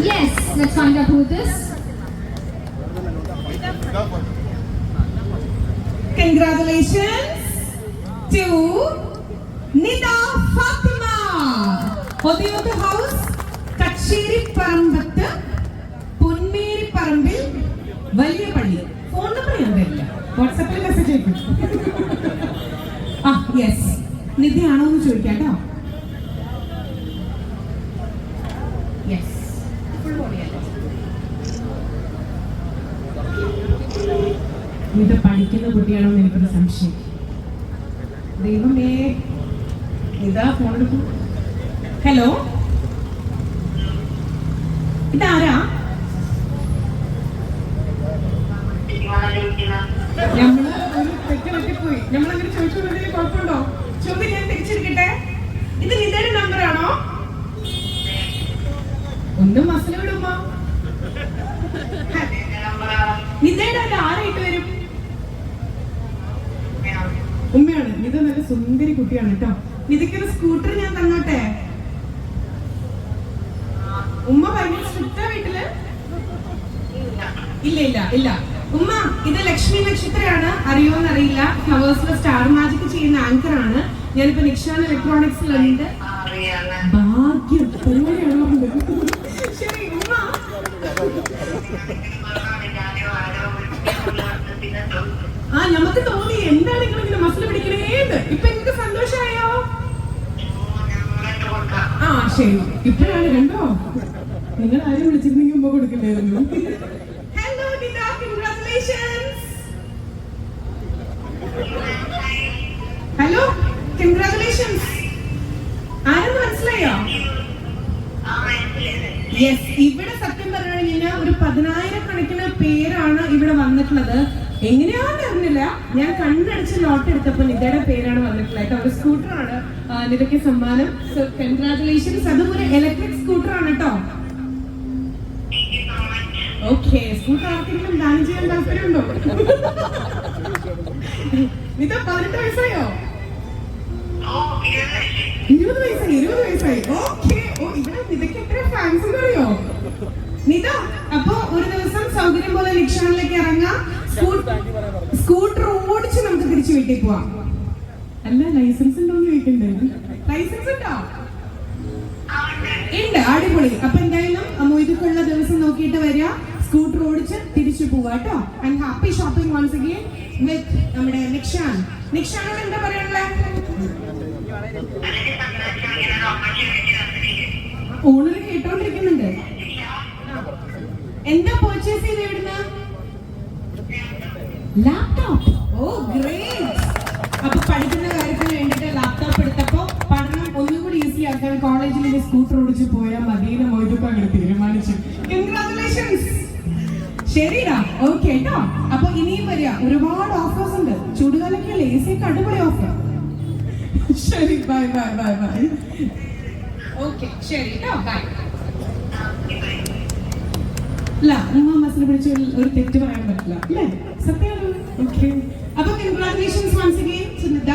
Yes, let's find out who it is. Congratulations to Nida Fatima. ഒതിയൂത്ത് house Kacheri Parambath Ponmeri പറമ്പിൽ വലിയ പള്ളി number തരില്ല വാട്സാപ്പിൽ മെസ്സേജ് അയക്കും. ആ യെസ് നിധിയാണോ എന്ന് ചോദിക്കാം കേട്ടോ. യെസ് ഫുൾ ബോഡിയല്ലേ ഇത് പഠിക്കുന്ന കുട്ടിയാണോ എന്ന് എനിക്കൊരു സംശയം. ദൈവമേ ഇതാ ഫോൺ എടുക്കും. ഹലോ ഇതാരാ നമ്മൾ ഒരു തെറ്റ് പറ്റിപ്പോയി നമ്മളങ്ങനെ ചോദിച്ചു എന്തെങ്കിലും കുഴപ്പമുണ്ടോ ചോദ്യം ഞാൻ തിരിച്ചെടുക്കട്ടെ ഇത് നിതയുടെ നമ്പർ ആണോ ഒന്ന് മസല വിടുമ്പോ? നിതയുടെ അല്ല ആരായിട്ട് വരും. ഉമ്മയാണ് നിത നല്ല സുന്ദരി കുട്ടിയാണ് കേട്ടോ. നിതയ്ക്കൊരു സ്കൂട്ടർ ഞാൻ തന്നോട്ടെ? ഉമ്മ ഭയങ്കര സ്ട്രിക്റ്റ് വീട്ടിൽ? ഇല്ല ഇല്ല ഇല്ല. ഉമ്മ ഇത് ലക്ഷ്മി നക്ഷത്രയാണ്. അറിയോന്ന് അറിയില്ല ഫ്ലവേഴ്സിലെ സ്റ്റാർ മാജിക് ചെയ്യുന്ന ആങ്കർ ആണ് ഞാനിപ്പോ നിക്ഷാൻ ഇലക്ട്രോണിക്സിലുണ്ട് ഭാഗ്യം ആ നമുക്ക് തോന്നി. എന്താണ് നിങ്ങൾ ഇങ്ങനെ മസിൽ പിടിക്കണേന്ന്. ഇപ്പൊ നിങ്ങൾക്ക് സന്തോഷമായോ ആ ശരി. ഇപ്പോഴാണ് കണ്ടോ? നിങ്ങൾ ആരും വിളിച്ചിരുന്നെങ്കിൽ മുമ്പ് കൊടുക്കില്ലായിരുന്നു. Hello Nita congratulations hello congratulations ആരെന്ന് മനസ്സിലായോ? യെസ് ഇവിടെ സത്യം പറഞ്ഞു പതിനായിരക്കണക്കിന് പേരാണ് ഇവിടെ വന്നിട്ടുള്ളത്. എങ്ങനെയാണെന്ന് അറിഞ്ഞില്ല. ഞാൻ കണ്ണടിച്ച് ലോട്ട് എടുത്തപ്പോൾ നിതയുടെ പേരാണ് വന്നിട്ടുള്ളത്. കേട്ടോ ഒരു സ്കൂട്ടറാണ് നിതയ്ക്ക് സമ്മാനം. സോ കൺഗ്രാറ്റുലേഷൻസ് അതുപോലെ ഇലക്ട്രിക് സ്കൂട്ടറാണ് കേട്ടോ ഓക്കെ സ്കൂട്ടർ ആർക്കെങ്കിലും ദാനം ചെയ്യാൻ താല്പര്യമുണ്ടോ? നിത പതിനെട്ട് വയസ്സായോ? ഇരുപത് വയസ്സായി. ഇരുപത് വയസ്സായി ഓക്കെ ഓ ഇവിടെ നിതയ്ക്ക് എത്ര ഫാൻസ് നിത അപ്പൊ ഒരു ദിവസം സൗകര്യം പോലെ ലക്ഷണിലേക്ക് ഇറങ്ങാം. സ്കൂട്ടർ ഓടിച്ച് നമുക്ക് തിരിച്ചു വീട്ടിൽ പോവാം. അല്ല ലൈസൻസ് ഉണ്ടോന്ന് ചോദിക്കണ്ടേ? ലൈസൻസ് ഉണ്ടോ? ഉണ്ട് അടിപൊളി. അപ്പൊ എന്തായാലും മൊയ്തുക്കുള്ള ദിവസം നോക്കിയിട്ട് വരിക. സ്കൂട്ടർ ഓടിച്ച് തിരിച്ചു പോവാ കേട്ടോ. And happy shopping once again with നമ്മുടെ നിക്ഷാൻ. നിക്ഷാനോട് എന്താ പറയാനുള്ളത് ഓണർ ലാപ്ടോപ്പ് ഓ ഗ്രേറ്റ് അപ്പൊ പഠിക്കുന്ന കാര്യത്തിന് വേണ്ടിയിട്ട് ലാപ്ടോപ്പ് എടുത്തപ്പോ പഠനം ഒന്നും കൂടി ഈസി ആക്കാൻ കോളേജിൽ ഇനി സ്കൂട്ടർ ഓടിച്ച് പോയാൽ മതിയെന്ന് മോയിട്ടപ്പോ അങ്ങനെ തീരുമാനിച്ചു. കൺഗ്രാറ്റുലേഷൻസ് ശരിടാ. ഓക്കെ കേട്ടോ അപ്പൊ ഇനിയും വരിക. ഒരുപാട് ഓഫേഴ്സ് ഉണ്ട്. ചൂടുകാലൊക്കെയുള്ള എ സിയൊക്കെ അടിപൊളി ഓഫർ ശരി bye bye bye bye okay ശരി കേട്ടോ ബൈ അല്ല ഉമ്മ മസിൽ പിടിച്ച് ഒരു തെറ്റ് പറയാൻ പറ്റില്ല. അല്ലേ സത്യമാണ് ഓക്കെ അപ്പൊ കൺഗ്രാറ്റുലേഷൻസ് വൺസ് അഗെയിൻ സുനിത